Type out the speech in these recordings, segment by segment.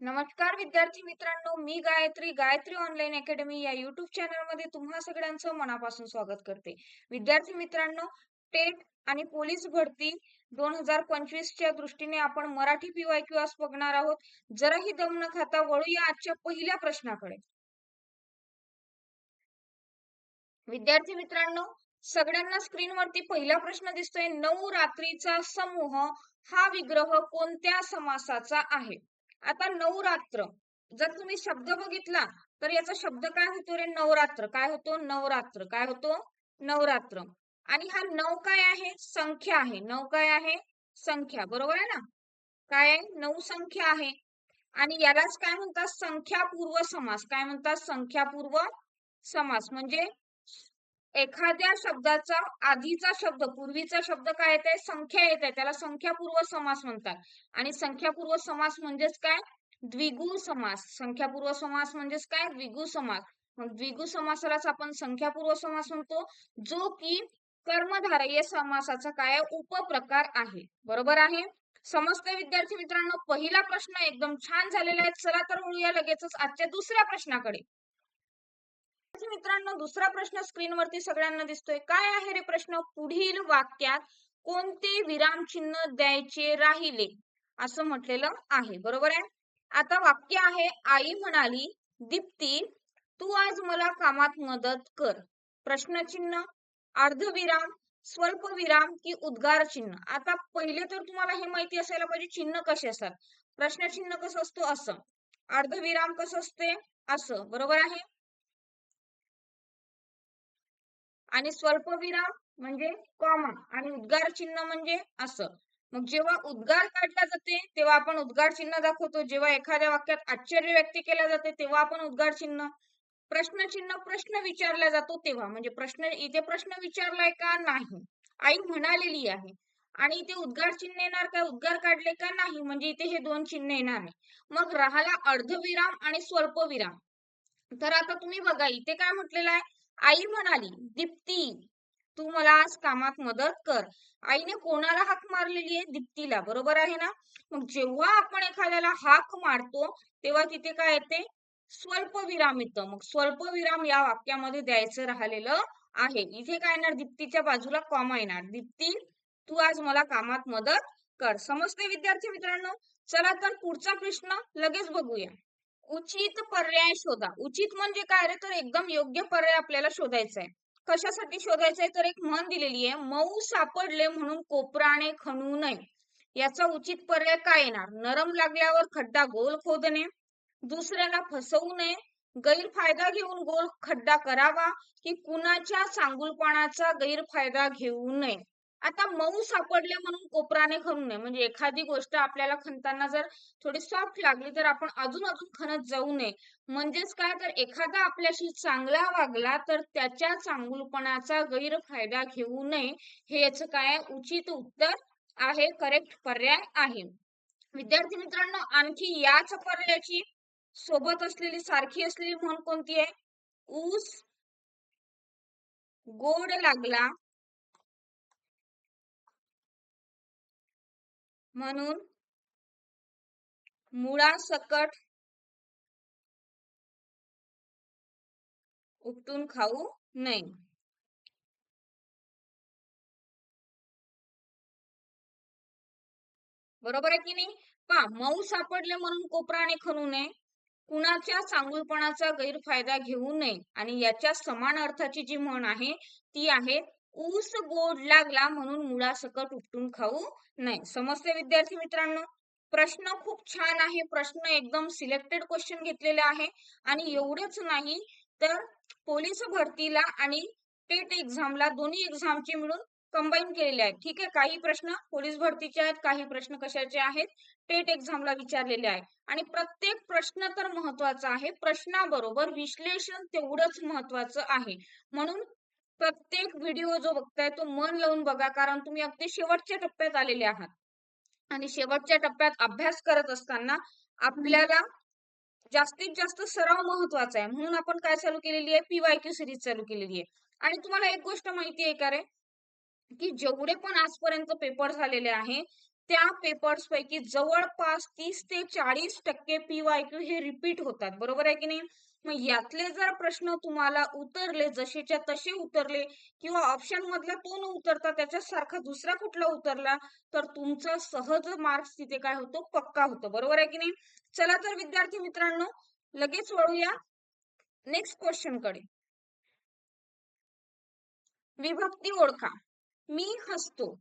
नमस्कार विद्यार्थी मित्रांनो मी गायत्री गायत्री ऑनलाईन अकॅडमी या युट्यूब चॅनलमध्ये तुम्हा सगळ्यांचं मनापासून स्वागत करते. विद्यार्थी मित्रांनो टेट आणि पोलीस भरती दोन हजार पंचवीसच्या दृष्टीने आपण मराठी पीवायक्यू आज बघणार आहोत. जराही दम न खाता वळूया आजच्या पहिल्या प्रश्नाकडे. विद्यार्थी मित्रांनो सगळ्यांना स्क्रीनवरती पहिला प्रश्न दिसतोय. नऊ रात्रीचा समूह हा विग्रह कोणत्या समासाचा आहे? आता नवरात्र. जर तुम्ही शब्द बघितला तर याचा शब्द काय होतो रे? नवरात्र. काय होतो? नवरात्र. काय होतो? नवरात्र. आणि हा नऊ काय आहे? संख्या आहे. नऊ काय आहे? संख्या. बरोबर आहे ना? काय नऊ संख्या आहे. आणि यालाच काय म्हणतात? संख्यापूर्व समास. काय म्हणतात? संख्यापूर्व समास. म्हणजे एखाद्या शब्दाचा आधीचा शब्द पूर्वीचा शब्द काय येते संख्या येते त्याला संख्यापूर्व समास म्हणतात. आणि संख्यापूर्व समास म्हणजेच काय? द्विगु समास. संख्यापूर्व समास म्हणजेच काय? द्विगु समास. मग द्विगु समासालाच आपण संख्यापूर्व समास म्हणतो जो की कर्मधारय समासाचा काय? उपप्रकार आहे. बरोबर आहे? समजते विद्यार्थी मित्रांनो पहिला प्रश्न एकदम छान झालेला आहे. चला तर वळूया लगेचच आजच्या दुसऱ्या प्रश्नाकडे. मित्रांनो दुसरा प्रश्न स्क्रीनवरती सगळ्यांना दिसतोय. काय आहे रे प्रश्न? पुढील वाक्यात कोणते विराम चिन्ह द्यायचे राहिले? असं म्हटलेलं आहे. बरोबर आहे? आता वाक्य आहे आई म्हणाली दीप्ती तू आज मला कामात मदत कर. प्रश्नचिन्ह अर्धविराम स्वल्प विराम की उद्गार चिन्ह. आता पहिले तर तुम्हाला हे माहिती असायला पाहिजे चिन्ह कसे असतात? प्रश्नचिन्ह कसं असतो? असं. अर्धविराम कसं असते? असं. बरोबर आहे? आणि स्वल्पविराम म्हणजे कॉमा आणि उद्गार चिन्ह म्हणजे असं. मग जेव्हा उद्गार काढला जाते तेव्हा आपण उद्गार चिन्ह दाखवतो. जेव्हा एखाद्या वाक्यात आश्चर्य व्यक्त केल्या जाते तेव्हा आपण उद्गार चिन्ह प्रश्न चिन्ह प्रश्न विचारला जातो तेव्हा. म्हणजे प्रश्न इथे प्रश्न विचारलाय का नाही? आई म्हणालेली आहे. आणि इथे उद्गार चिन्ह येणार का? उद्गार काढले का नाही? म्हणजे इथे हे दोन चिन्ह येणार नाही. मग राहिला अर्धविराम आणि स्वल्पविराम. तर आता तुम्ही बघा इथे काय म्हटलेलं आहे? आई म्हणाली दीप्ती तू मला आज कामात मदत कर. आईने कोणाला हाक मारलेली आहे? दीप्तीला. बरोबर आहे ना? मग जेव्हा आपण एखाद्याला हाक मारतो तेव्हा तिथे काय येते? स्वल्प विराम येतं. मग स्वल्प विराम या वाक्यामध्ये द्यायचं राहिलेलं आहे. इथे काय येणार? दीप्तीच्या बाजूला कॉमा येणार. दीप्ती तू आज मला कामात मदत कर. समजते विद्यार्थी मित्रांनो? चला तर पुढचा प्रश्न लगेच बघूया. उचित पर्याय शोधा. उचित म्हणजे काय? रे तर एकदम योग्य पर्याय आपल्याला शोधायचा आहे कशासाठी शोधायचा आहे तर एक म्हण दिलेली आहे मऊ सापडले म्हणून कोपराने खणू नये. याचा उचित पर्याय काय येणार? नरम लागल्यावर खड्डा गोल खोदणे दुसऱ्याला फसवू नये गैरफायदा घेऊन गोल खड्डा करावा की कुणाच्या सांगुलपणाचा गैरफायदा घेऊ नये. आता मऊ सापडले म्हणून कोपराने खणू नये. म्हणजे एखादी गोष्ट आपल्याला खणताना जर थोडी सॉफ्ट लागली तर आपण अजून अजून खणत जाऊ नये. म्हणजेच काय? तर एखादा आपल्याशी चांगला वागला तर त्याच्या चांगुलपणाचा गैरफायदा घेऊ नये. हे याचं काय उचित उत्तर आहे? करेक्ट पर्याय आहे. विद्यार्थी मित्रांनो आणखी याच पर्यायाची सोबत असलेली सारखी असलेली म्हण कोणती आहे? ऊस गोड लागला म्हणून मुळासकट उपटून खाऊ नये. बरोबर आहे की नाही? पा मऊ सापडले म्हणून कोपराने खणू नये. कुणाच्या चांगुलपणाचा गैरफायदा घेऊ नये. आणि याच्या समान अर्थाची जी म्हण आहे ती आहे ऊस गोड लागला म्हणून मुळासकट उपटून खाऊ नाही समजते विद्यार्थी मित्रांनो प्रश्न खूप छान आहे. प्रश्न एकदम सिलेक्टेड क्वेश्चन घेतलेले आहे. आणि एवढंच नाही तर पोलीस भरतीला आणि टेट एक्झामला दोन्ही एक्झामचे मिळून कंबाईन केलेले आहेत. ठीक आहे? काही प्रश्न पोलीस भरतीचे आहेत काही प्रश्न कशाचे आहेत टेट एक्झामला विचारलेले आहे आणि प्रत्येक प्रश्न तर महत्त्वाचा आहे. प्रश्नाबरोबर विश्लेषण तेवढंच महत्वाचं आहे. म्हणून प्रत्येक व्हिडिओ जो बघताय तो मन लावून बघा कारण तुम्ही अगदी शेवटच्या टप्प्यात आलेले आहात. आणि शेवटच्या टप्प्यात अभ्यास करत असताना आपल्याला जास्तीत जास्त सराव महत्त्वाचा आहे. म्हणून आपण काय चालू केलेली आहे? पीवायक्यू सिरीज चालू केलेली आहे. आणि तुम्हाला एक गोष्ट माहिती आहे का रे? की जेवढे पण आजपर्यंत पेपर झालेले आहे त्या पेपर्स पैकी जवळपास तीस ते चाळीस टक्के पीवायक्यू हे रिपीट होतात. बरोबर आहे की नाही? मग यातले जर प्रश्न तुम्हाला उतरले जसेच्या तसे उतरले किंवा ऑप्शन मधला तो न उतरता त्याच्यासारखा दुसरा कुठला उतरला तर तुमचा सहज मार्क्स तिथे काय होतो? पक्का होतो. बरोबर आहे की नाही? चला तर विद्यार्थी मित्रांनो लगेच वळूया. नेक्स्ट क्वेश्चनकडे. विभक्ती ओळखा. मी हसतो.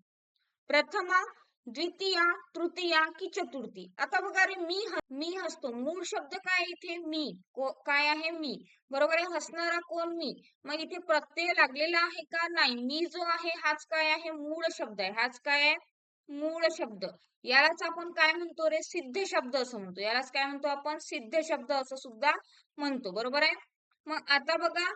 प्रथमा द्वितीया तृतीया की चतुर्थी? आता बघा रे मी मी हसतो. मूळ शब्द काय इथे? मी. काय आहे मी? बरोबर आहे हसणारा कोण मी? मग इथे प्रत्यय लागलेला आहे का नाही? मी जो आहे हाच काय आहे? मूळ शब्द आहे. हाच काय आहे? मूळ शब्द. यालाच आपण काय म्हणतो रे? सिद्ध शब्द असं म्हणतो. यालाच काय म्हणतो आपण? सिद्ध शब्द असं सुद्धा म्हणतो. बरोबर आहे? मग आता बघा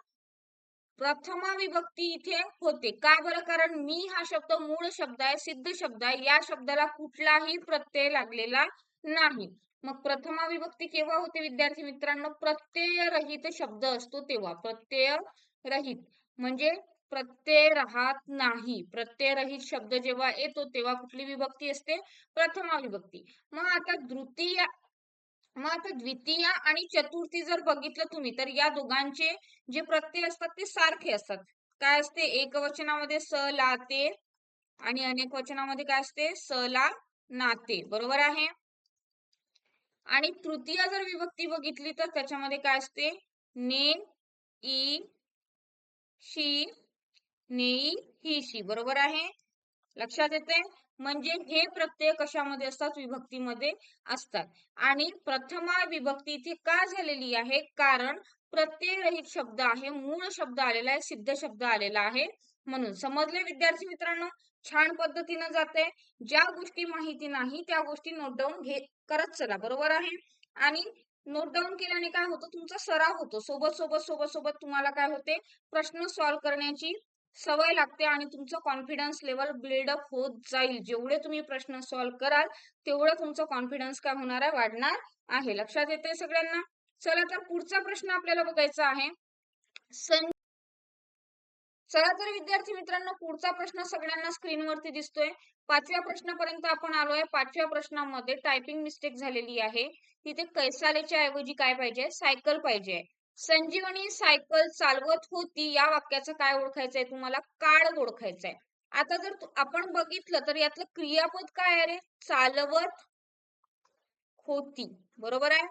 प्रथमा विभक्ती इथे होते. का बरं? कारण मी हा शब्द मूळ शब्द आहे सिद्ध शब्द आहे. या शब्दाला कुठलाही प्रत्यय लागलेला नाही. मग प्रथमा विभक्ती केव्हा होते विद्यार्थी मित्रांनो? प्रत्यय रहित शब्द असतो तेव्हा. प्रत्यय रहित म्हणजे प्रत्यय राहत नाही. प्रत्यय रहित शब्द जेव्हा येतो तेव्हा कुठली विभक्ती असते? प्रथमा विभक्ती. मग आता द्वितीय मग आता द्वितीय आणि चतुर्थी जर बघितलं तुम्ही तर या दोघांचे जे प्रत्यय असतात ते सारखे असतात. काय असते? एक वचनामध्ये स ला ते आणि अनेक वचनामध्ये काय असते? स ला नाते बरोबर आहे? आणि तृतीय जर विभक्ती बघितली तर त्याच्यामध्ये काय असते? ने ई शी नेई ही शी. बरोबर आहे? लक्षात येते म्हणजे हे प्रत्यय कशामध्ये असतात? विभक्तीमध्ये असतात. आणि प्रथमा विभक्ती इथे का झालेली आहे? कारण प्रत्यय रहित शब्द आहे. मूळ शब्द आलेला आहे. सिद्ध शब्द आलेला आहे. म्हणून समजले विद्यार्थी मित्रांनो? छान पद्धतीनं जाते ज्या गोष्टी माहिती नाही त्या गोष्टी नोट डाऊन घे करत चला. बरोबर आहे? आणि नोट डाऊन केल्याने काय होतं? तुमचा सराव होतो. सोबत सोबत सोबत सोबत तुम्हाला काय होते? प्रश्न सॉल्व्ह करण्याची सवय लागते आणि तुमचं कॉन्फिडन्स लेवल बिल्डअप होत जाईल. जेवढे तुम्ही प्रश्न सॉल्व्ह कराल तेवढं तुमचं कॉन्फिडन्स काय होणार आहे? वाढणार आहे. लक्षात येते सगळ्यांना? चला तर पुढचा प्रश्न आपल्याला बघायचा आहे. चला तर विद्यार्थी मित्रांनो पुढचा प्रश्न सगळ्यांना स्क्रीनवरती दिसतोय. पाचव्या प्रश्नापर्यंत आपण आलोय. पाचव्या प्रश्नामध्ये टायपिंग मिस्टेक झालेली आहे. तिथे कैसालेच्या ऐवजी काय पाहिजे? सायकल पाहिजे. संजीवनी सायकल चालवत होती. या वाक्याचं काय ओळखायचंय? तुम्हाला काळ ओळखायचंय. आता जर आपण बघितलं तर यातलं क्रियापद काय आहे रे? चालवत होती. बरोबर आहे?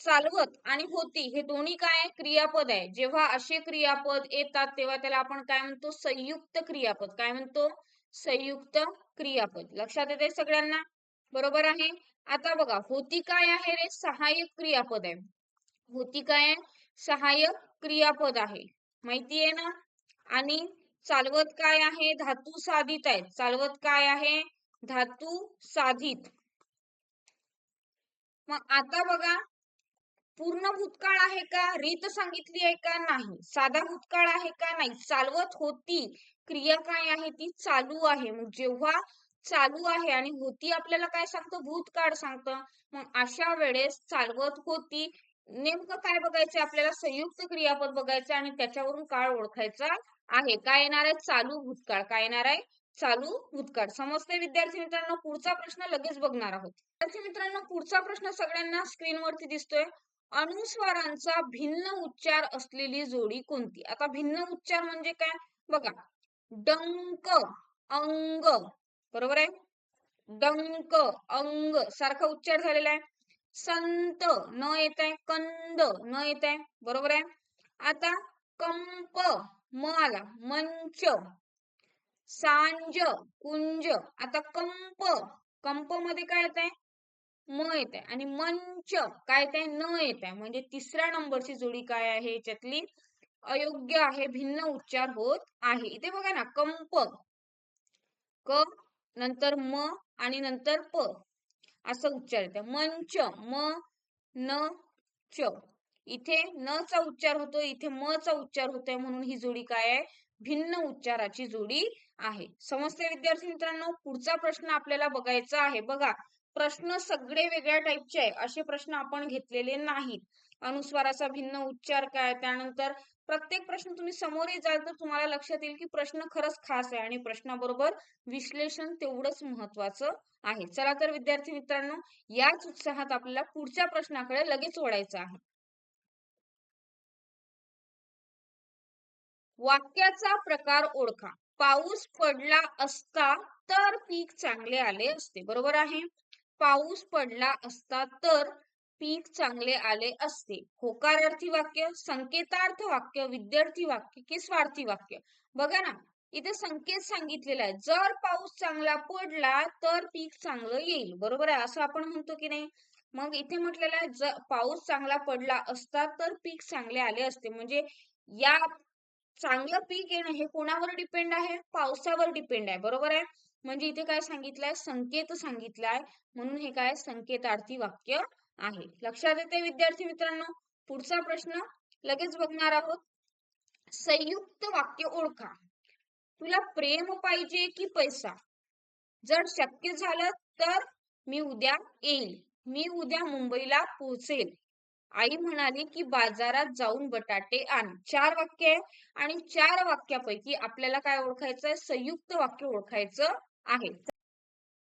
चालवत आणि होती हे दोन्ही काय क्रियापद आहे. जेव्हा असे क्रियापद येतात तेव्हा त्याला आपण काय म्हणतो? संयुक्त क्रियापद. काय म्हणतो? संयुक्त क्रियापद. लक्षात येते सगळ्यांना? बरोबर आहे? आता बघा होती काय आहे रे? सहाय्यक क्रियापद आहे. होती काय सहाय्यक क्रियापद आहे. माहिती आहे ना? आणि चालवत काय आहे? धातू साधित आहे चालवत काय आहे? धातू साधित. मग आता बघा पूर्ण भूतकाळ आहे का? रीत सांगितली आहे का? नाही. साधा भूतकाळ आहे का? नाही. चालवत होती. क्रिया काय आहे? ती चालू आहे. मग जेव्हा चालू आहे आणि होती आपल्याला काय सांगतं? भूतकाळ सांगतं. मग अशा वेळेस चालवत होती नेमकं काय बघायचं? आपल्याला संयुक्त क्रियापद बघायचं आणि त्याच्यावरून काळ ओळखायचा आहे. काय येणार आहे? चालू भूतकाळ. काय येणार आहे? चालू भूतकाळ. समजते विद्यार्थी मित्रांनो? पुढचा प्रश्न लगेच बघणार आहोत. विद्यार्थी मित्रांनो पुढचा प्रश्न सगळ्यांना स्क्रीनवरती दिसतोय. अनुस्वारांचा भिन्न उच्चार असलेली जोडी कोणती? आता भिन्न उच्चार म्हणजे काय? बघा. डंक अंग. बरोबर आहे? डंक अंग. सारखा उच्चार झालेला आहे. संत न येत आहे कंद न येत आहे बरोबर आहे? आता कंप म आला मंच सांज कुंज आता कंप कंपमध्ये काय येत आहे म येत आहे आणि मंच काय येत आहे न येत आहे म्हणजे तिसऱ्या नंबरची जोडी काय आहे याच्यातली? अयोग्य आहे भिन्न उच्चार होत आहे. इथे बघा ना कंप. क नंतर म आणि नंतर प. असं उच्चार मंच म न च. इथे न चा उच्चार होतो इथे म चा उच्चार होतोय म्हणून ही जोडी काय आहे? भिन्न उच्चाराची जोडी आहे. समजते विद्यार्थी मित्रांनो पुढचा प्रश्न आपल्याला बघायचा आहे. बघा प्रश्न सगळे वेगळ्या टाईपचे आहे. असे प्रश्न आपण घेतलेले नाहीत. अनुस्वाराचा भिन्न उच्चार काय? त्यानंतर प्रत्येक प्रश्न तुम्ही समोरही जाल तर तुम्हाला लक्षात येईल की प्रश्न खरंच खास आहे आणि प्रश्नाबरोबर विश्लेषण तेवढंच महत्वाचं आहे. चला तर विद्यार्थी मित्रांनो याच उत्साहात आपल्याला पुढच्या प्रश्नाकडे लगेच ओढायचं आहे. वाक्याचा प्रकार ओळखा. पाऊस पडला असता तर पीक चांगले आले असते. बरोबर आहे? पाऊस पडला असता तर पीक चांगले आले असते. होकारार्थी वाक्य संकेतार्थ वाक्य विद्यार्थी वाक्य कि स्वार्थी वाक्य. बघा ना इथे संकेत सांगितलेला आहे. जर पाऊस चांगला पडला तर पीक चांगलं येईल. बरोबर आहे? असं आपण म्हणतो की नाही? मग इथे म्हटलेलं आहे जर पाऊस चांगला पडला असता तर पीक चांगले आले असते. म्हणजे या चांगलं पीक येणं हे कोणावर डिपेंड आहे? पावसावर डिपेंड आहे. बरोबर आहे? म्हणजे इथे काय सांगितलंय? संकेत सांगितलाय. म्हणून हे काय? संकेतार्थी वाक्य आहे. लक्षात येते विद्यार्थी मित्रांनो? पुढचा प्रश्न लगेच बघणार आहोत. संयुक्त वाक्य ओळखा. तुला प्रेम पाहिजे की पैसा? जर शक्य झालं तर मी उद्या येईल. मी उद्या मुंबईला पोहोचेल. आई म्हणाली की बाजारात जाऊन बटाटे आण. चार वाक्य आहे आणि चार वाक्यापैकी आपल्याला काय ओळखायचं आहे संयुक्त वाक्य ओळखायचं आहे.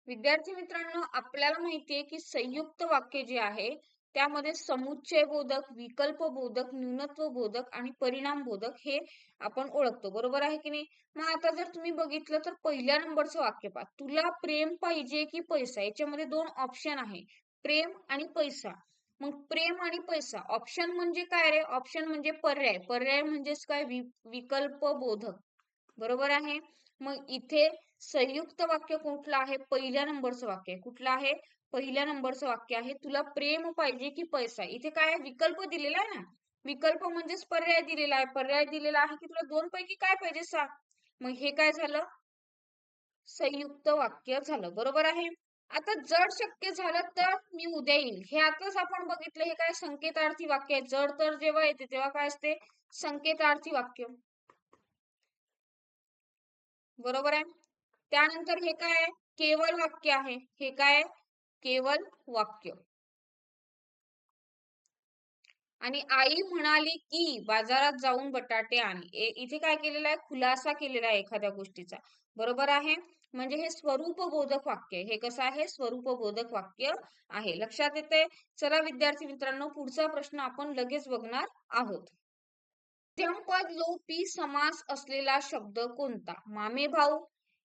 विद्यार्थी मित्रांनो आपल्याला माहितीये की संयुक्त वाक्य जे आहे त्यामध्ये समुच्चय बोधक विकल्प बोधक न्यूनत्व बोधक आणि परिणाम बोधक हे आपण ओळखतो. बरोबर आहे की नाही? मग आता जर तुम्ही बघितलं तर पहिल्या नंबरचं वाक्य पहा. तुला प्रेम पाहिजे की पैसा? याच्यामध्ये दोन ऑप्शन आहे. प्रेम आणि पैसा. मग प्रेम आणि पैसा ऑप्शन म्हणजे काय रे? ऑप्शन म्हणजे पर्याय. पर्याय म्हणजेच काय? विकल्प बोधक बरोबर आहे? मग इथे संयुक्त वाक्य कुठलं आहे? पहिल्या नंबरचं वाक्य. कुठलं आहे? पहिल्या नंबरचं वाक्य आहे. तुला प्रेम पाहिजे की पैसा? इथे काय विकल्प दिलेला आहे ना? विकल्प म्हणजेच पर्याय दिलेला आहे. पर्याय दिलेला आहे की तुला दोन पैकी काय पाहिजे सांग. मग हे काय झालं? संयुक्त वाक्य झालं. बरोबर आहे? आता जड शक्य झालं तर मी उद्या येईल. हे आताच आपण बघितलं. हे काय संकेतार्थी वाक्य आहे. जड तर जेव्हा येते तेव्हा काय असते? संकेतार्थी वाक्य. बरोबर आहे? त्यानंतर हे काय आहे? केवळ वाक्य आहे. हे काय केवळ वाक्य. आणि आई म्हणाली की बाजारात जाऊन बटाटे आणि. इथे काय केलेलं आहे? खुलासा केलेला आहे एखाद्या गोष्टीचा. बरोबर आहे? म्हणजे हे स्वरूप बोधक वाक्य हे कसं आहे? स्वरूप बोधक वाक्य आहे. लक्षात येते चला विद्यार्थी मित्रांनो पुढचा प्रश्न आपण लगेच बघणार आहोत. मध्यमपद लोपी समास असलेला शब्द कोणता? मामे भाऊ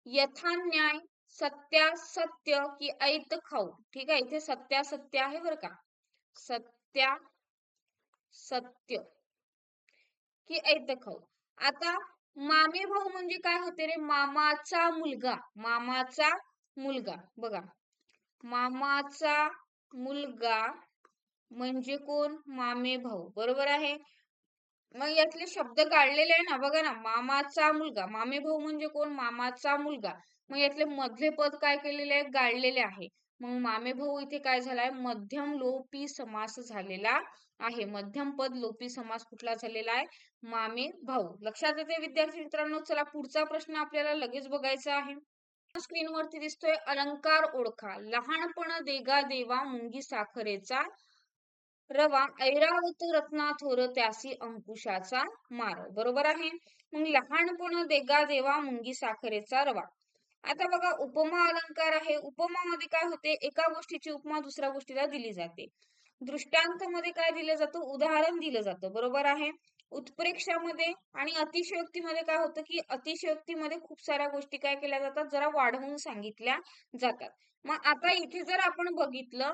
यथान्याय सत्या सत्य की ऐत खाऊ. ठीक आहे? इथे सत्या सत्य आहे बरं का? सत्या सत्य की ऐत खाऊ. आता मामे भाऊ म्हणजे काय होते रे? मामाचा मुलगा. मामाचा मुलगा. बघा. मामाचा मुलगा म्हणजे कोण? मामे भाऊ. बरोबर आहे? मग यातले शब्द काढलेले आहे ना बघा ना मामाचा मुलगा. मामे भाऊ म्हणजे कोण? मामाचा मुलगा. मग यातले मधले पद काय केलेले आहे गाळलेले आहे. मग मामे भाऊ इथे काय झालाय? मध्यम लोपी समास झालेला आहे. मध्यम पद लोपी समास कुठला झालेला आहे? मामे भाऊ. लक्षात येते विद्यार्थी मित्रांनो? चला पुढचा प्रश्न आपल्याला लगेच बघायचा आहे. स्क्रीनवरती दिसतोय अलंकार ओळखा. लहानपण देगा देवा मुंगी साखरेचा रवा ऐरावत रत्ना थोर त्यासी अंकुशाचा मार. बरोबर आहे? मग लहानपण देगा देवा मुंगी साखरेचा रवा. आता बघा उपमा अलंकार आहे. उपमा मध्ये काय होते? एका गोष्टीची उपमा दुसऱ्या गोष्टीला दिली जाते. दृष्टांत मध्ये काय दिलं जातं? उदाहरण दिलं जातं. बरोबर आहे? उत्प्रेक्षामध्ये आणि अतिशयोक्तीमध्ये काय होतं की अतिशयोक्तीमध्ये खूप साऱ्या गोष्टी काय केल्या जातात? जरा वाढवून सांगितल्या जातात. मग आता इथे जर आपण बघितलं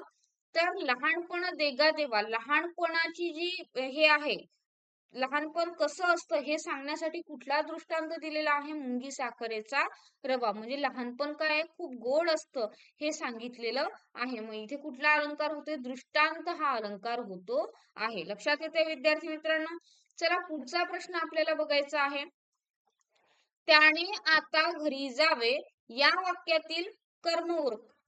तर लहानपण देगा देवा लहानपणाची जी हे आहे लहानपण कसं असतं हे सांगण्यासाठी कुठला दृष्टांत दिलेला आहे मुंगी साखरेचा रवा? म्हणजे लहानपण काय खूप गोड असतं हे सांगितलेलं आहे. मग इथे कुठला अलंकार होतोय? दृष्टांत हा अलंकार होतो आहे. लक्षात येते विद्यार्थी मित्रांनो? चला पुढचा प्रश्न आपल्याला बघायचा आहे. त्याने आता घरी जावे या वाक्यातील कर्म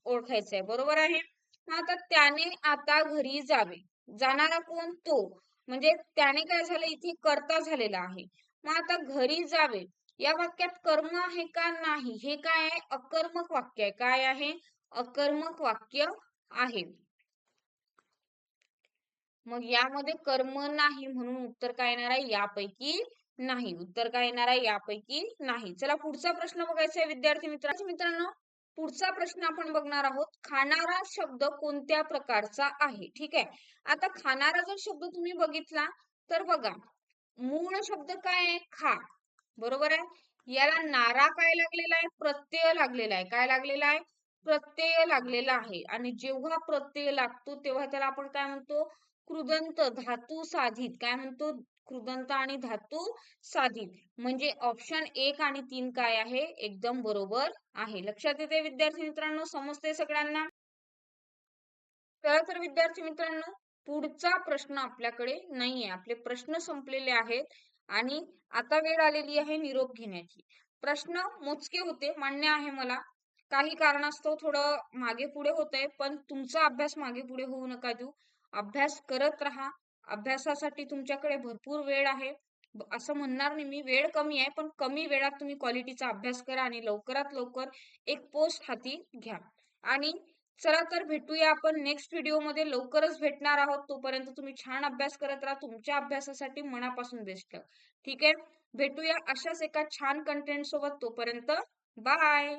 ओळखायचं आहे बरोबर आहे? आता त्याने आता घरी जावे. जाणारा कोण? तो. म्हणजे त्याने काय झालं? इथे कर्ता झालेला आहे. मग आता घरी जावे. या वाक्यात कर्म आहे का नाही? हे काय आहे? अकर्मक वाक्य आहे. काय आहे? अकर्मक वाक्य आहे. मग यामध्ये कर्म नाही म्हणून उत्तर काय येणार आहे? यापैकी नाही. उत्तर काय येणार आहे? यापैकी नाही. चला पुढचा प्रश्न बघायचा आहे विद्यार्थी मित्रांनो मित्रांनो. पुढचा प्रश्न आपण बघणार आहोत खाणारा शब्द कोणत्या प्रकारचा आहे? ठीक आहे? आता खाणारा जर शब्द तुम्ही बघितला तर बघा मूळ शब्द काय आहे? खा. बरोबर आहे? याला नारा काय लागलेला आहे? प्रत्यय लागलेला आहे. काय लागलेला आहे? प्रत्यय लागलेला आहे. आणि जेव्हा प्रत्यय लागतो तेव्हा त्याला आपण काय म्हणतो? कृदंत धातू साधित. काय म्हणतो? कृदंत आणि धातू साधित. म्हणजे ऑप्शन एक आणि तीन काय आहे? एकदम बरोबर आहे. लक्षात येते विद्यार्थी मित्रांनो? समजते सगळ्यांना? चला तर विद्यार्थी मित्रांनो पुढचा प्रश्न आपल्याकडे नाहीये. आपले प्रश्न संपलेले आहेत आणि आता वेळ आलेली आहे निरोप घेण्याची. प्रश्न मोजके होते मान्य आहे मला. काही कारणास्तव थोडं मागे पुढे होत आहे पण तुमचा अभ्यास मागे पुढे होऊ नका देऊ. अभ्यास करत राहा. अभ्यासासाठी तुमच्याकडे भरपूर वेळ आहे. असं म्हणणार नाही मी वेळ कमी आहे पण कमी वेळात तुम्ही क्वालिटीचा अभ्यास करा आणि लवकरात लवकर एक पोस्ट हाती घ्या. आणि चला तर भेटूया आपण नेक्स्ट व्हिडिओमध्ये लवकरच भेटणार आहोत तोपर्यंत तुम्ही छान अभ्यास करत राहा. तुमच्या अभ्यासासाठी मनापासून बेस्ट ठीक आहे? भेटूया अशाच एका छान कंटेंट सोबत. तोपर्यंत बाय